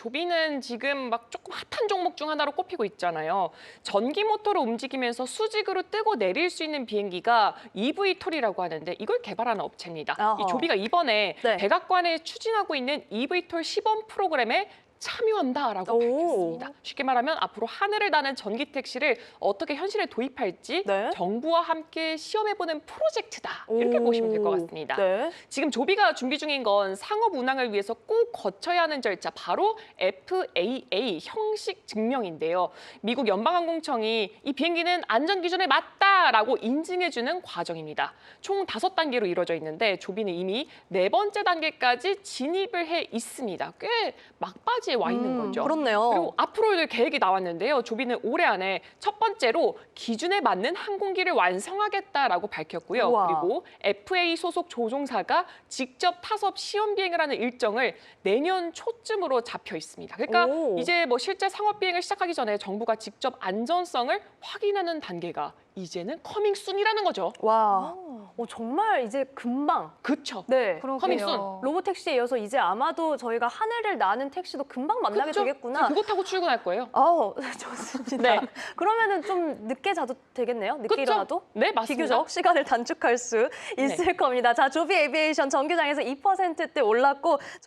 조비는 지금 막 조금 핫한 종목 중 하나로 꼽히고 있잖아요. 전기 모터로 움직이면서 수직으로 뜨고 내릴 수 있는 비행기가 EV톨이라고 하는데 이걸 개발하는 업체입니다. 아하. 이 조비가 이번에 네. 백악관에 추진하고 있는 EV톨 시범 프로그램에 참여한다라고 오. 밝혔습니다. 쉽게 말하면 앞으로 하늘을 나는 전기 택시를 어떻게 현실에 도입할지 네. 정부와 함께 시험해보는 프로젝트다 이렇게 오. 보시면 될 것 같습니다. 네. 지금 조비가 준비 중인 건 상업 운항을 위해서 꼭 거쳐야 하는 절차 바로 FAA 형식 증명인데요. 미국 연방항공청이 이 비행기는 안전 기준에 맞다라고 인증해주는 과정입니다. 총 다섯 단계로 이루어져 있는데 조비는 이미 네 번째 단계까지 진입을 해 있습니다. 꽤 막바지 에 와 있는 음, 거죠. 그렇네요. 그리고 앞으로 계획이 나왔는데요. 조비는 올해 안에 첫 번째로 기준에 맞는 항공기를 완성하겠다라고 밝혔고요. 우와. 그리고 FA 소속 조종사가 직접 타섭 시험 비행을 하는 일정을 내년 초쯤으로 잡혀 있습니다. 그러니까 오. 이제 뭐 실제 상업 비행을 시작하기 전에 정부가 직접 안전성을 확인하는 단계가 이제는 커밍 순이라는 거죠. 와, 어, 정말 이제 금방. 그렇죠. 네. 커밍순. 로봇 택시에 이어서 이제 아마도 저희가 하늘을 나는 택시도 금방 만나게 그쵸? 되겠구나. 그거 타고 출근할 거예요. 아우 좋습니다. 네. 그러면은 좀 늦게 자도 되겠네요. 늦게 그쵸? 일어나도 네, 맞습니다. 비교적 시간을 단축할 수 있을 겁니다. 자, 조비 에비에이션 정규장에서 2%대 올랐고